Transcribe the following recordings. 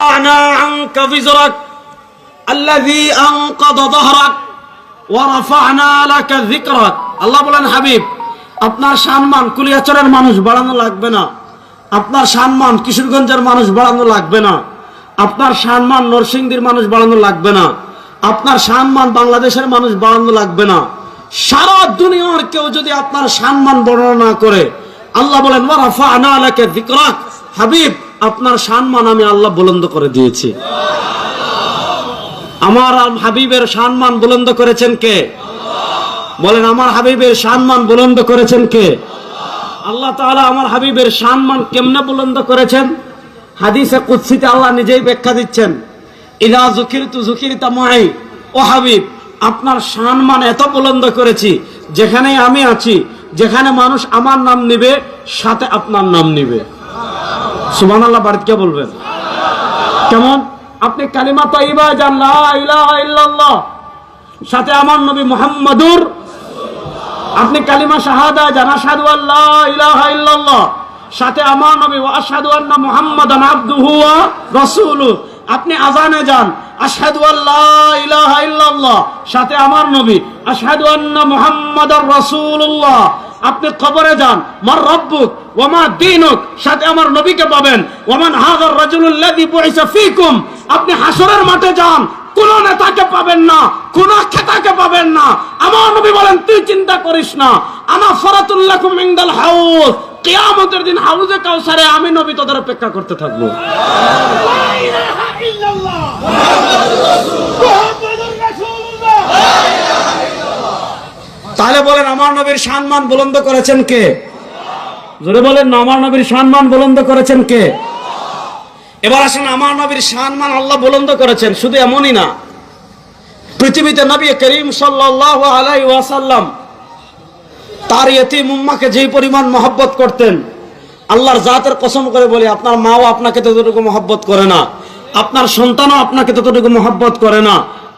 وضعنا عنك وزرك الذي أنقض ظهرك ورفعنا لك ذكرك আল্লাহ বলেন হাবিব আপনার সম্মান কুলিয়াচরের মানুষ বাড়ানো লাগবে না আপনার সম্মান কিশোরগঞ্জের মানুষ বাড়ানো লাগবে না আপনার সম্মান নরসিংদীর মানুষ বাড়ানো লাগবে না আপনার সম্মান বাংলাদেশের মানুষ বাড়ানো লাগবে না সারা দুনিয়ার কেউ যদি আপনার সম্মান বর্ণনা না করে আল্লাহ বলেন ওয়ারাফা'না লাকা যিকরাক হাবিব আপনার সম্মান আমি আল্লাহ বুলন্দ করে দিয়েছি। আমার হাবিবের সম্মান বুলন্দ করেছেন কে? বলেন, আমার হাবিবের সম্মান বুলন্দ করেছেন কে? আল্লাহ তাআলা আমার হাবিবের সম্মান কেমনে বুলন্দ করেছেন? হাদিসে কুদসিতে আল্লাহ নিজেই ব্যাখ্যা দিচ্ছেন, ইদা জুকিরতু জুকিরতা মাই, ও হাবিব, আপনার সম্মান এত বুলন্দ করেছি যেখানে আমি আছি, যেখানে মানুষ আমার নাম নিবে, সাথে আপনার নাম নিবে। সুবহানাল্লাহ, বাড়িতে বলবেন? কেমন? আপনি কালিমা তাইবা জান, লা ইলাহা ইল্লাল্লাহ। সাথে আমার নবী মুহাম্মাদুর। আপনি কালিমা শাহাদা জান, আশহাদু আল্লা ইলাহা ইল্লাল্লাহ। সাথে আমার নবী, ওয়া আশহাদু আন্না মুহাম্মাদান আবদুহু ওয়া আপনি আজানে যান, আশহাদু আল্লা ইলাহা সাথে আমার নবী, আশহাদু আন্না মুহাম্মাদার রাসূলুল্লাহ। আপনি খবরে যান। মার রব্বুক, ওমা দিনুক, সাথে আমার নবীকে পাবেন। ওমান হাজার রাজুল্লাদি পয়সা ফিকুম, আপনি হাসরের মাঠে যান। কোন নেতাকে পাবেন না, কোন খেতাকে পাবেন না। আমার নবী বলেন, তুই চিন্তা করিস না। আনা ফরাতুল্লাকুম ইনদাল হাউস। কিয়ামতের দিন হাউজে কাউসারে আমি নবী তোদের অপেক্ষা করতে থাকব। ইলাহা ইল্লাল্লাহ। মুহাম্মাদুর রাসূলুল্লাহ। তাহলে বলেন আমার নবীর সম্মান বুলন্দ করেছেন কে? জোরে বলেন আমার নবীর সম্মান বুলন্দ করেছেন কে? এবার আসেন, আমার নবীর সম্মান আল্লাহ বুলন্দ করেছেন, শুধু এমনই না। পৃথিবীতে নবী করিম সাল্লাল্লাহু আলাইহি ওয়াসাল্লাম তার ইয়তিম উম্মাকে যেই পরিমাণ মহব্বত করতেন, আল্লাহর জাতের কসম করে বলি, আপনার মাও আপনাকে ততটুকু মহব্বত করে না, আপনার সন্তানও আপনাকে ততটুকু মহব্বত করে না,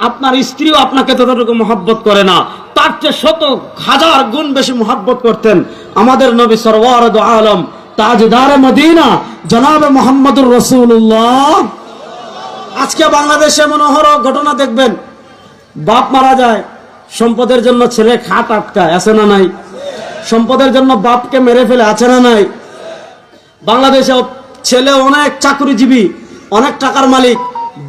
আপনার স্ত্রীও আপনাকে ততটুকু মহব্বত করে না তার চেয়ে শত হাজার গুণ বেশি মহব্বত করতেন আমাদের নবী সরওয়ার আলম, তাজদার মদিনা। জনাবে মোহাম্মদুর রসুল্লাহ আজকে বাংলাদেশে মনোহর ঘটনা দেখবেন। বাপ মারা যায়, সম্পদের জন্য ছেলে খাট আটকায়, আছে না নাই? সম্পদের জন্য বাপকে মেরে ফেলে, আছে না নাই? বাংলাদেশে ছেলে অনেক চাকরিজীবী, অনেক টাকার মালিক,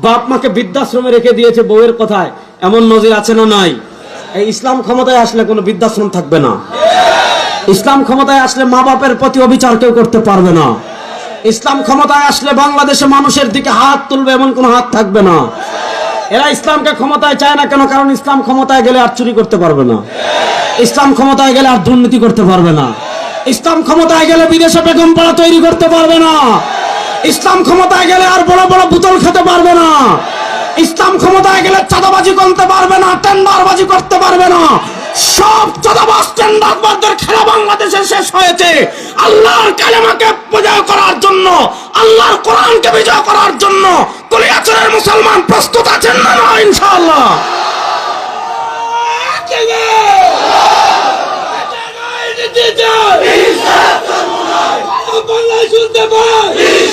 বাপ মাকে বৃদ্ধাশ্রমে রেখে দিয়েছে বউয়ের কথায়, এমন নজির আছে না নাই? এই ইসলাম ক্ষমতায় আসলে কোনো বৃদ্ধাশ্রম থাকবে না। ইসলাম ক্ষমতায় আসলে মা বাপের প্রতি অবিচার কেউ করতে পারবে না। ইসলাম ক্ষমতায় আসলে বাংলাদেশে মানুষের দিকে হাত তুলবে এমন কোনো হাত থাকবে না। এরা ইসলামকে ক্ষমতায় চায় না কেন? কারণ ইসলাম ক্ষমতায় গেলে আর চুরি করতে পারবে না। ইসলাম ক্ষমতায় গেলে আর দুর্নীতি করতে পারবে না। ইসলাম ক্ষমতায় গেলে বিদেশে বেগম পাড়া তৈরি করতে পারবে না। ইসলাম ক্ষমতায় গেলে আর বড় বড় বোতল খেতে পারবে না। ইসলাম ক্ষমতায় গেলে চাঁদাবাজি করতে পারবে না টেন্ডারবাজি করতে পারবে না। সব চাঁদাবাজ টেন্ডারবাজদের খেলা বাংলাদেশে শেষ হয়েছে। আল্লাহর কালেমাকে বিজয় করার জন্য আল্লাহর কোরআনকে বিজয় করার জন্য কলিয়াচরের মুসলমান প্রস্তুত আছেন না না ইনশাআল্লাহ? ভাই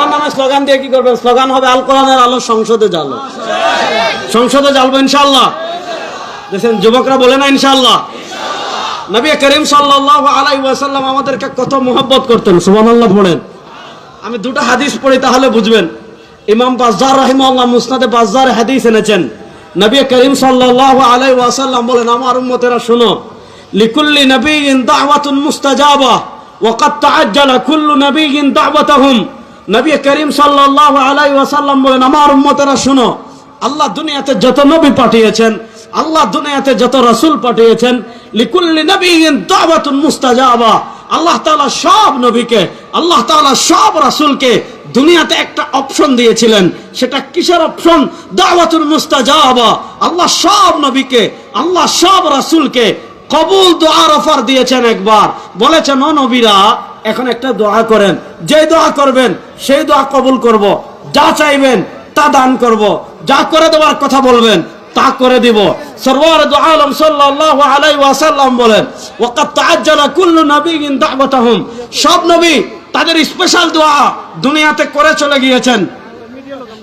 আমার নামে স্লোগান দিয়ে কি করবেন স্লোগান হবে আল কোরআনের আলো সংসদে জ্বালো সংসদে জ্বালবো ইনশাল্লাহ দেখছেন, যুবকরা বলে না ইনশাআল্লাহ? নবী করিম সাল্লাল্লাহু আলাই ওয়াসাল্লাম আমাদেরকে কত মোহব্বত করতেন, সুবহানাল্লাহ পড়েন আমি দুটো হাদিস পড়ি, তাহলে বুঝবেন। ইমাম বাজ্জার রাহিমাহুল্লাহ মুসনাদে বাজ্জার হাদিস এনেছেন। নবী করিম সাল্লাল্লাহু আলাইহি ওয়াসাল্লাম বলেন, আমার উম্মতেরা শুনো, লিকুল্লি নবিয়িন দাওয়াতুন মুস্তাজাবা, ওয়াকাদ তাআজ্জালা কুল্লু নবিয়িন দাওয়াতাহুম। নবী করিম সাল্লাল্লাহু আলাইহি ওয়াসাল্লাম বলেন, আমার উম্মতেরা শুনো, আল্লাহ দুনিয়াতে যত নবী পাঠিয়েছেন, আল্লাহ দুনিয়াতে যত রসুল পাঠিয়েছেন, লিকুল্লি নবিয়িন দাওয়াতুন মুস্তাজাবা। আল্লাহ তাআলা সব নবীকে, আল্লাহ তাআলা সব রাসূলকে দুনিয়াতে একটা অপশন দিয়েছিলেন। সেটা কিসের অপশন দাওয়াতুল মুস্তাজাবা। আল্লাহ সব নবীকে, আল্লাহ সব রাসূলকে কবুল দোয়ার অফার দিয়েছেন একবার। বলেছেন, ও নবীরা এখন একটা দোয়া করেন। যে দোয়া করবেন, সেই দোয়া কবুল করব। যা চাইবেন, তা দান করব। যা করে দেওয়ার কথা বলবেন, তা করে দিব। সরওয়ার আলম সাল্লাল্লাহু আলাইহি ওয়াসাল্লাম বলেন, ওয়াকাদ তাআজ্জালা কুল্লু নাবিয়িন দাওয়াতাহুম। সব নবী তাদের স্পেশাল দোয়া দুনিয়াতে করে চলে গিয়েছেন।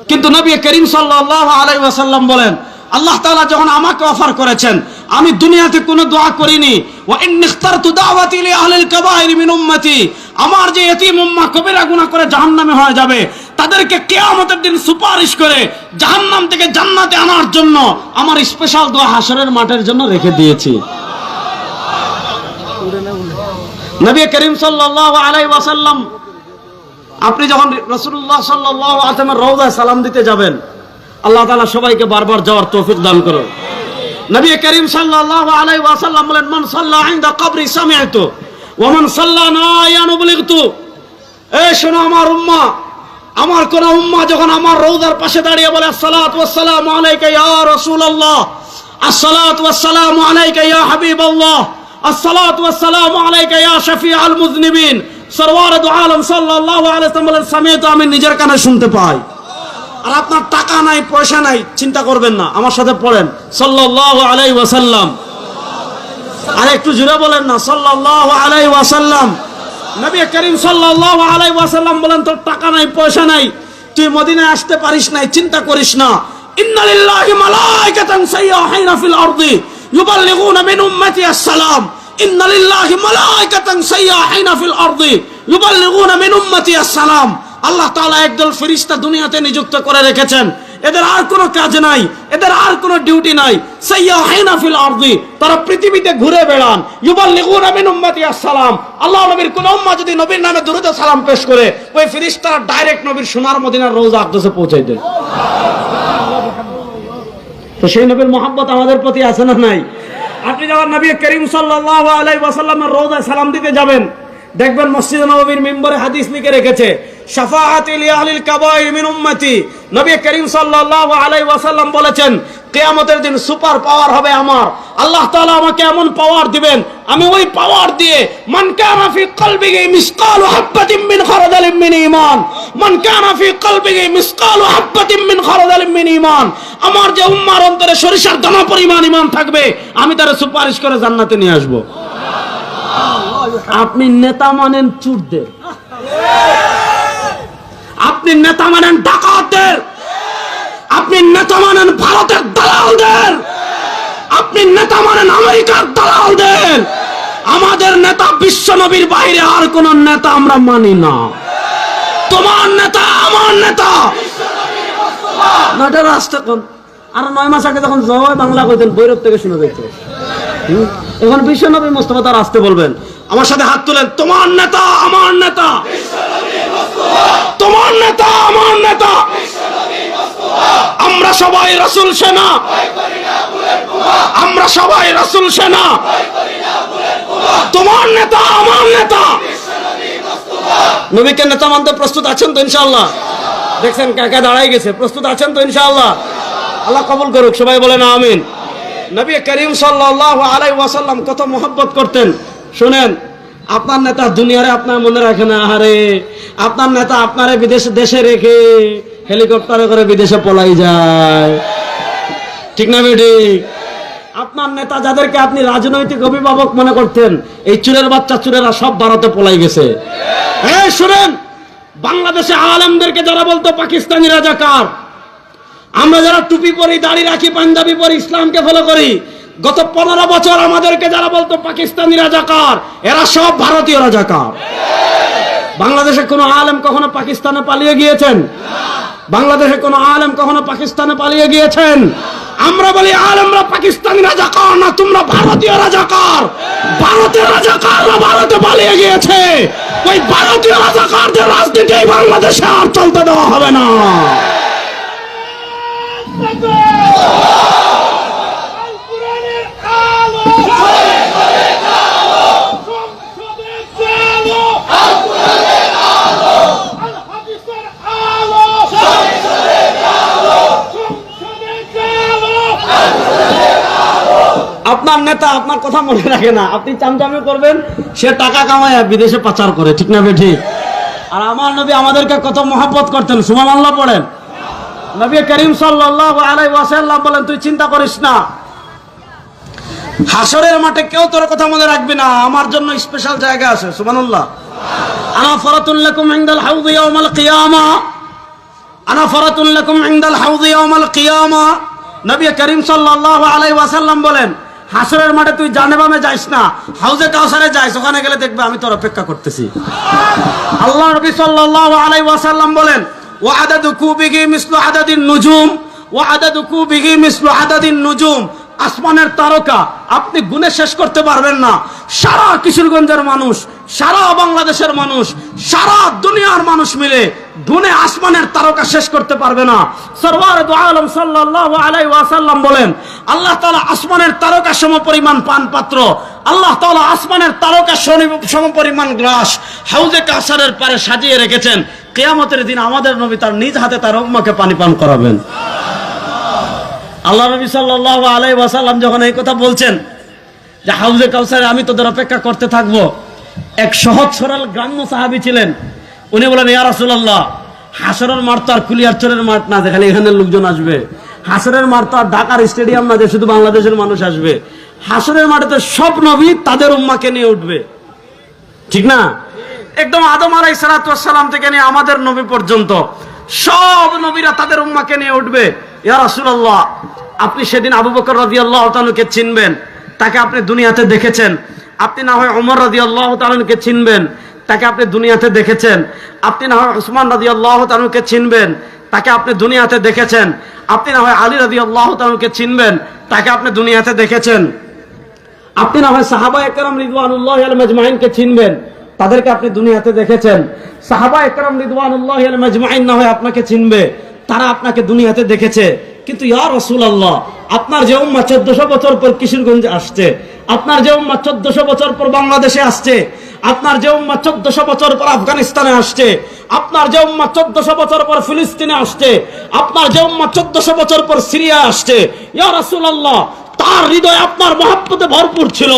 কিন্তু নবী করিম সাল্লাল্লাহু আলাইহি ওয়াসাল্লাম বলেন আল্লাহ তাআলা যখন আমাকে অফার করেছেন, আমি দুনিয়াতে কোনো দোয়া করিনি। আমার যে কবিরা গুনাহ করে হয়ে যাবে, তাদেরকে দিন সুপারিশ করে থেকে জান্নাতে আনার জন্য আমার স্পেশাল দোয়া হাসরের মাঠের জন্য রেখে দিয়েছি। নবী করিম আলাইহি ওয়াসাল্লাম, আপনি যখন রসুল্লাহ সাল্লাহ রৌদায় সালাম দিতে যাবেন আল্লাহ তালা সবাইকে বারবার যাওয়ার তৌফিক দান করো নবী করিম সাল্লাহ আলাই ওয়াসাল্লাম বলেন, মান সাল্লাহ আইন্দা কবরি সামিআতু ওয়া মান সাল্লাহ না ইয়ানু বলিগতু এই শোনো আমার উম্মা, আমার কোন উম্মা যখন আমার রৌদার পাশে দাঁড়িয়ে বলে, আসসালাতু ওয়াসসালামু আলাইকা ইয়া রাসূলুল্লাহ, আসসালাতু ওয়াসসালামু আলাইকা ইয়া হাবিবাল্লাহ, আসসালাতু ওয়াসসালামু আলাইকা ইয়া শাফিআল মুযনিবিন সরওয়ার দু আলম সাল্লাল্লাহু আলাইহি ওয়াসাল্লাম বলেন সামিআতু আমি নিজের কানে শুনতে পাই। আর আপনার টাকা নাই, পয়সা নাই, চিন্তা করবেন না। আমার সাথে পড়েন। সাল্লাল্লাহু আলাইহি ওয়াসাল্লাম। আর একটু জুড়ে বলেন না। সাল্লাল্লাহু আলাইহি ওয়াসাল্লাম। নবী করিম সাল্লাল্লাহু আলাইহি ওয়াসাল্লাম বলেন, তোর টাকা নাই, পয়সা নাই। তুই মদিনায় আসতে পারিস নাই, চিন্তা করিস না। ইন্না লিল্লাহি মালাইকাতান সাইয়াহিনা ফিল আরদি ইউবাল্লিগুনা মিন উম্মতি আসসালাম। ইন্না লিল্লাহি মালাইকাতান সাইয়াহিনা ফিল আরদি ইউবাল্লিগুনা মিন উম্মতি আসসালাম। আল্লাহ তাআলা একদল ফেরেশতা দুনিয়াতে নিযুক্ত করে রেখেছেন। এদের আর কোনো কাজ নাই, এদের আর কোনো ডিউটি নাই। সাইয়াহিনা ফিল আরদি, তারা পৃথিবীতে ঘুরে বেড়ান। মিন উম্মতি আসসালাম। আল্লাহ নবীর কোন উম্মাহ যদি নবীর নামে সালাম পেশ করে, ওই ডাইরেক্ট নবীর সোনার মদিনার পৌঁছাই দেয়। তো সেই নবীর মোহাম্মত আমাদের প্রতি আছে না নাই? আপনি যখন নবী করিম সাল্লাল্লাহু আলাইহি ওয়াসাল্লামের সালাম দিতে যাবেন, দেখবেন মসজিদ নববীর মিম্বরে হাদিস লিখে রেখেছে শাফাআতি আহলিল কাবাইর মিন উম্মতি। নবী করিম সাল্লাল্লাহু আলাইহি ওয়াসাল্লাম বলেছেন, কিয়ামতের দিন সুপার পাওয়ার হবে আমার। আল্লাহ তাআলা আমাকে এমন পাওয়ার দিবেন, আমি ওই পাওয়ার দিয়ে, মান কানা ফি কলবিহি মিসকালু হাববাতিন মিন খারদালিন মিন ঈমান। মান কানা ফি কলবিহি মিসকালু হাববাতিন মিন খারদালিন মিন ঈমান। আমার যে উম্মার অন্তরে সরিষার দানা পরিমাণ ঈমান থাকবে, আমি তারে সুপারিশ করে জান্নাতে নিয়ে আসব। আপনি নেতা মানেন চুরদের। আপনি নেতা মানেন ডাকাতদের। আপনি নেতা মানেন ভারতের দালালদের। আপনি নেতা মানেন আমেরিকার দালালদের। আমাদের নেতা বিশ্ব নবীর বাইরে আর কোন নেতা আমরা মানি না। তোমার নেতা আমার নেতা। না এটা রাস্তা কোন? আর নয় মাস আগে যখন জয় বাংলা কইতেন বৈরব থেকে শুনে যাইতো। হুম? এখন বিশ্ব নবী মোস্তফা তার আসতে বলবেন। আমার সাথে হাত তুলেন। তোমার নেতা আমার নেতা। তোমার নেতা, আমার নেতা। আমরা সবাই রাসুল সেনা। আমরা সবাই রাসুল সেনা। তোমার নেতা, আমার নেতা। নবীকে নেতা মানতে প্রস্তুত আছেন তো, ইনশাআল্লাহ? দেখছেন কাকা দাঁড়াই গেছে, প্রস্তুত আছেন তো, ইনশাআল্লাহ? আল্লাহ কবুল করুক, সবাই বলেন আমিন। নবী করিম সাল্লাল্লাহু আলাইহি ওয়াসাল্লাম কত মোহব্বত করতেন। শুনেন আপনার নেতা দুনিয়ারে আপনার মনে রাখে না আরে আপনার নেতা আপনারে বিদেশে, দেশে রেখে হেলিকপ্টারে করে বিদেশে পলাই যায়। ঠিক না, বেটি? আপনার নেতা যাদেরকে আপনি রাজনৈতিক অভিভাবক মনে করতেন, এই চুরের বাচ্চা চুরেরা সব ভারতে পলাই গেছে। এই শুনেন, বাংলাদেশে আলেমদেরকে যারা বলতো পাকিস্তানি রাজাকার আমরা যারা টুপি পরি, দাড়ি রাখি, পাঞ্জাবি পরি, ইসলামকে ফলো করি গত পনেরো বছর আমাদেরকে যারা বলতো পাকিস্তানি রাজাকার, এরা সব ভারতীয় রাজাকার। বাংলাদেশে কোনো আলেম কখনো পাকিস্তানে পালিয়ে গিয়েছেন? বাংলাদেশে কোনো আলেম কখনো পাকিস্তানে পালিয়ে গিয়েছেন? আমরা বলি, আলেমরা পাকিস্তানি রাজাকার না, তোমরা ভারতীয় রাজাকার। ভারতের রাজাকাররা ভারতে পালিয়ে গিয়েছে। ওই ভারতীয় রাজাকারদের রাজনীতি বাংলাদেশে আর চলতে দেওয়া হবে না আল কোরআনের আলো সংসদের আলো আল কোরআনের আলো আল হাদিসের আলো সংসদের আলো আপনার নেতা আপনার কথা মনে রাখে না। আপনি করবেন, সে টাকা কামায় বিদেশে পাচার করে, ঠিক না আর আমার নবী আমাদেরকে কত করতেন সুমান আল্লাহ পড়েন। নবী করিম ওয়াসাল্লাম বলেন, তুই চিন্তা করিস না। হাসরের মাঠে কেউ তোর কথা মনে রাখবে না। আমার জন্য স্পেশাল জায়গা আছে, সুবহানাল্লাহ। আনা ফরাতুল লাকুম ইনদাল হাউযি ইয়াউমাল কিয়ামা। আনা ফরাতুল লাকুম ইনদাল হাউযি ইয়াউমাল কিয়ামা। নবী করিম সাল্লাল্লাহু আলাইহি ওয়াসাল্লাম বলেন হাসরের মাঠে তুই জানেবামে যাইস না। হাউজে কাউসারে যাইস, ওখানে গেলে দেখবে আমি তোর অপেক্ষা করতেছি। আল্লাহ নবী সাল্লাল্লাহু আলাইহি ওয়াসাল্লাম বলেন, ওয়া আদাদু কুবিহি মিসলু আদাদিন নুজুম, ওয়া আদাদু কুবিহি মিসলু আদাদিন নুজুম। আসমানের তারকা, আপনি গুণে শেষ করতে পারবেন না। সারা কিশোরগঞ্জের মানুষ, সারা বাংলাদেশের মানুষ, সারা দুনিয়ার মানুষ মিলে গুণে আসমানের তারকা শেষ করতে পারবে না। সরওয়ার দু আলম সাল্লাল্লাহু আলাইহি ওয়াসাল্লাম বলেন, আল্লাহ তালা আসমানের তারকা সম পরিমাণ পান পাত্র আল্লাহ তাআলা আসমানের তারকা সম পরিমাণ গ্লাস হাউজে কাসারের পারে সাজিয়ে রেখেছেন। কেয়ামতের দিন আমাদের নবী তার নিজ হাতে তার উম্মাকে পানি পান করাবেন। আল্লাহ নবী সাল্লাল্লাহু আলাইহি ওয়াসাল্লাম যখন এই কথা বলছেন যে হাউজে কাউসারে আমি তোদের অপেক্ষা করতে থাকব, এক সহজ সরল গ্রাম্য সাহাবী ছিলেন। উনি বলেন, ইয়া রাসূলুল্লাহ, হাসরের মাঠ তো আর কুলিয়ারচরের মাঠ না যেখানে এখানের লোকজন আসবে। হাসরের মাঠ তো আর ঢাকার স্টেডিয়াম না যে শুধু বাংলাদেশের মানুষ আসবে। হাসরের মাঠে তো সব নবী তাদের উম্মাকে নিয়ে উঠবে। ঠিক না? একদম আদম আলাই সালাম থেকে নিয়ে আমাদের নবী পর্যন্ত সব নবীরা তাদের উম্মাকে নিয়ে উঠবে। ইয়া রাসূলুল্লাহ, আপনি সেদিন আবু বকর রাদিয়াল্লাহু তাআলাকে চিনবেন। তাকে আপনি দুনিয়াতে দেখেছেন। আপনি না হয় ওমর রাদিয়াল্লাহু তাআলাকে চিনবেন। তাকে আপনি দুনিয়াতে দেখেছেন। আপনি না হয় উসমান রাদিয়াল্লাহু তাআলাকে চিনবেন, তাকে আপনি দুনিয়াতে দেখেছেন। আপনি না হয় আলী রাদিয়াল্লাহু তাআলাকে চিনবেন, তাকে আপনি দুনিয়াতে দেখেছেন। আপনি না হয় সাহাবা একরাম রিদওয়ানুল্লাহ আল মাজমাইনকে চিনবেন, তাদেরকে আপনি দুনিয়াতে দেখেছেন। সাহাবা একরাম রিদওয়ানুল্লাহ আল মাজমাইন না হয় আপনাকে চিনবে, তারা আপনাকে দুনিয়াতে দেখেছে। কিন্তু ইয়া রাসূলুল্লাহ, আপনার যে উম্মাহ 1400 বছর পর কিশোরগঞ্জে আসছে, আপনার যে উম্মাহ 1400 বছর পর বাংলাদেশে আসছে আপনার যে উম্মা চোদ্দশো বছর পর আফগানিস্তানে আসছে, আপনার যে উম্মা চোদ্দশো বছর পর ফিলিস্তিনে আসছে, আপনার যে উম্মা চোদ্দশো বছর পর সিরিয়া আসছে, ইয়া রাসূলুল্লাহ, তার হৃদয় আপনার মহাপ্পতে ভরপুর ছিল,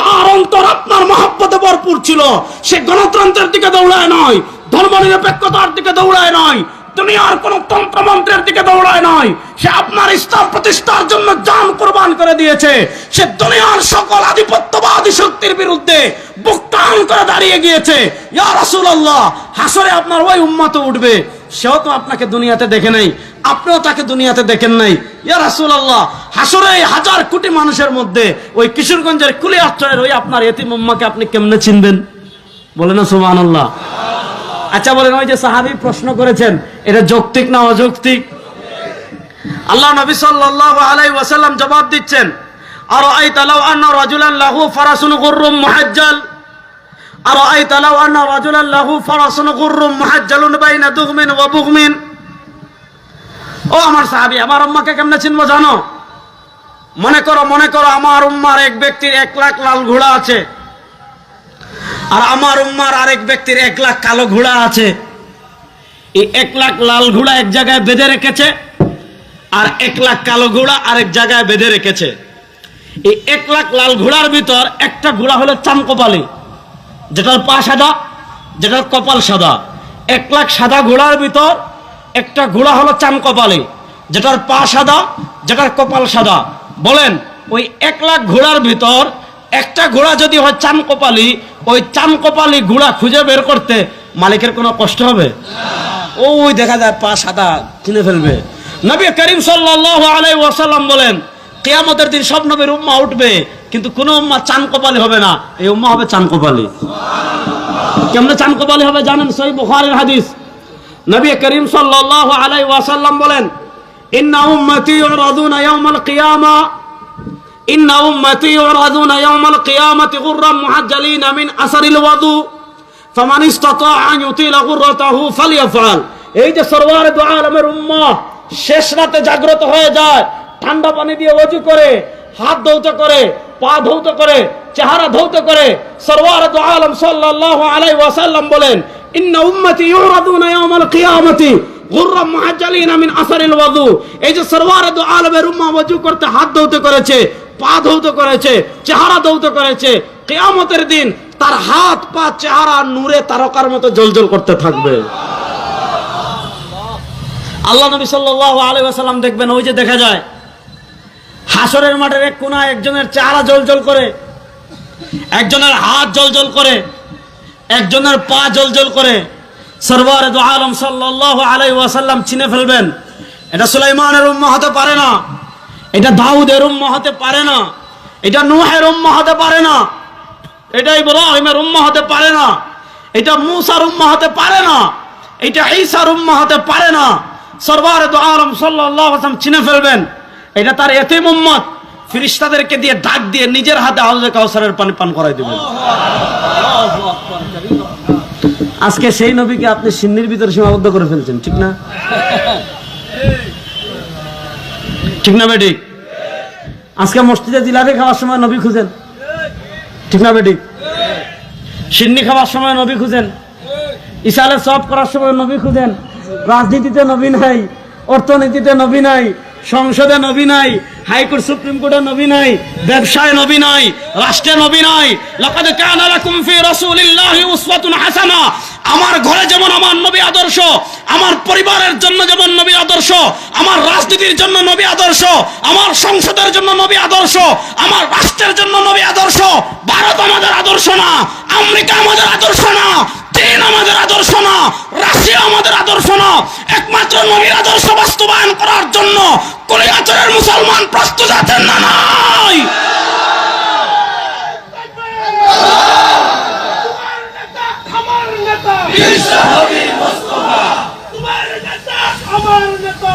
তার অন্তর আপনার মহাব্বতে ভরপুর ছিল। সে গণতন্ত্রের দিকে দৌড়ায় নয়, ধর্মনিরপেক্ষতার দিকে দৌড়ায় নয় দুনিয়ার কোন তন্ত্রমন্ত্রের দিকে দৌড়ায় নয় সে আপনার ইসলাম প্রতিষ্ঠার জন্য জান কোরবান করে দিয়েছে। সে দুনিয়ার সকল আধিপত্যবাদী শক্তির বিরুদ্ধে বুক টান করে দাঁড়িয়ে গিয়েছে। ইয়া রাসূলুল্লাহ, হাসরে আপনার ওই উম্মত উঠবে। সেও তো আপনাকে দুনিয়াতে দেখে নাই, আপনিও তাকে দুনিয়াতে দেখেন নাই। ইয়া রাসূলুল্লাহ, হাসরে হাজার কোটি মানুষের মধ্যে ওই কিশোরগঞ্জের কুলিয়াত্রের ওই আপনার এতিম উম্মাকে আপনি কেমনে চিনবেন? বলে না সুবহানাল্লাহ। আচ্ছা বলেন, ওই যে সাহাবি প্রশ্ন করেছেন, এটা যৌক্তিক না অযৌক্তিক? আল্লাহ নবী সাল্লাল্লাহু আলাইহি ওয়াসাল্লাম জবাব দিচ্ছেন আর আই তালাও আন্না রাজুলান লাহু ফারাসুন গুররুম মুহাজ্জাল? আর আই তালাও আন্না রাজুলান লাহু ফারাসুন গুররুম মুহাজ্জালুন বাইনা দুগমিন ওয়া বুগমিন? ও আমার সাহাবি, আমার আম্মাকে কেমনে চিনবো জানো? মনে করো মনে করো, আমার উম্মার এক ব্যক্তির এক লাখ লাল ঘোড়া আছে। আর আমার উম্মার আরেক ব্যক্তির এক লাখ কালো ঘোড়া আছে। এই এক লাখ লাল ঘোড়া এক জায়গায় বেঁধে রেখেছে আর এক লাখ কালো ঘোড়া আরেক জায়গায় বেঁধে রেখেছে। এই এক লাখ লাল ঘোড়ার ভিতর একটা ঘোড়া হলো চামকপালি, যেটার পা সাদা, যেটার কপাল সাদা। এক লাখ সাদা ঘোড়ার ভিতর একটা ঘোড়া হলো চামকপালি, যেটার পা সাদা, যেটার কপাল সাদা। বলেন, ওই এক লাখ ঘোড়ার ভিতর একটা ঘোড়া যদি হয় চামকপালি ওই চামকপালি ঘোড়া খুঁজে বের করতে মালিকের কোনো কষ্ট হবে? ওই দেখা যায় পা সাদা কিনে ফেলবে। নবী করিম সাল্লাল্লাহু আলাইহি ওয়াসাল্লাম বলেন কেয়ামতের দিন সব নবীর উম্মা উঠবে কিন্তু কোন উম্মা চান কপালি হবে না। এই উম্মা হবে চান কপালি। কেমনে চান কপালি হবে জানেন? সহি বুখারীর হাদিস। নবী করিম সাল্লাল্লাহু আলাইহি ওয়াসাল্লাম বলেন ইন্না উম্মতি ইউরাদুনা ইয়াউমাল কিয়ামা। ইন্না উম্মতি ইউরাদুনা ইয়াউমাল কিয়ামাতি গুররাম মুহাজ্জালিনা মিন আসারিল ওয়াদু। ফামান ইসতাতা আন ইউতিলা গুররাতাহু ফালিয়াফআল। এই যে সরওয়ার দু আলমের উম্মাহ শেষ রাতে জাগ্রত হয়ে যায়, ঠান্ডা পানি দিয়ে ওযু করে, হাত ধৌত করে, পা ধৌত করে, চেহারা ধৌত করে, সরওয়ার দু আলম সাল্লাল্লাহু আলাইহি ওয়াসাল্লাম বলেন, ইন্না উম্মতি ইউরাদুনা ইয়াউমাল কিয়ামাতি গুররাম মুহাজ্জালিনা মিন আসারিল ওয়াদু। এই যে সরওয়ার দু আলমের উম্মাহ ওযু করতে হাত ধৌত করেছে পা ধৌত করেছে, চেহারা ধৌত করেছে, কিয়ামতের দিন তার হাত, পা, চেহারা, নূরে তারকার মতো জলজল করতে থাকবে। আল্লাহ নবী সাল্লাল্লাহু আলাইহি ওয়াসাল্লাম দেখবেন, ওই যে দেখা যায়, হাসরের মাঠের এক কোনায় একজনের চেহারা জলজল করে, একজনের হাত জলজল করে, একজনের পা জল করে সরবার আলম সাল্লাল্লাহু আলাই ওয়াসাল্লাম চিনে ফেলবেন, এটা সুলাইমানের উম্মা হতে পারে না। এটা দাউদের উম্মা হতে পারে না। এটা নুহের উম্মা হতে পারে না। এটা ইব্রাহিমের উম্মা হতে পারে না। এটা মুসার উম্মা হতে পারে না। এটা ঈসার উম্মা হতে পারে না। সরবার দু আলম ওয়াসাল্লাম চিনে ফেলবেন, এটা তার এতিম উম্মত। ফিরিস্তাদেরকে দিয়ে ডাক দিয়ে নিজের হাতে হাউজে কাউসারের পানি পান করাই দিবেন। আজকে সেই নবীকে আপনি সিন্নির ভিতরে সীমাবদ্ধ করে ফেলছেন, ঠিক না? ঠিক না বেঠিক আজকে মসজিদে জিলাপি খাওয়ার সময় নবী খুঁজেন। ঠিক না বেঠিক সিন্নি খাওয়ার সময় নবী খুঁজেন। ইসালে সব করার সময় নবী খুঁজেন। রাজনীতিতে নবী নাই, অর্থনীতিতে নবী নাই, সংসদে নবী নাই, হাইকোর্ট, সুপ্রিম কোর্টে নবী নাই, ব্যবসায় নবী নাই, রাষ্ট্রে নবী নাই। লাকাদ কানা লাকুম ফি রাসূলিল্লাহি উসওয়াতুন হাসানা। আমার ঘরে যেমন আমার নবী আদর্শ, আমার পরিবারের জন্য যেমন নবী আদর্শ, আমার রাজনীতির জন্য নবী আদর্শ, আমার সংসদের জন্য নবী আদর্শ, আমার রাষ্ট্রের জন্য নবী আদর্শ, ভারত আমাদের আদর্শ না, আমেরিকা আমাদের আদর্শ না, চীন আমাদের আদর্শ না, রাশিয়া আমাদের আদর্শ না। একমাত্র নবীর আদর্শ বাস্তবায়ন করার জন্য কলিয়াচরের মুসলমান প্রস্তুত আছেন না নাই তোমার নেতা আমার নেতা তোমার নেতা আমার নেতা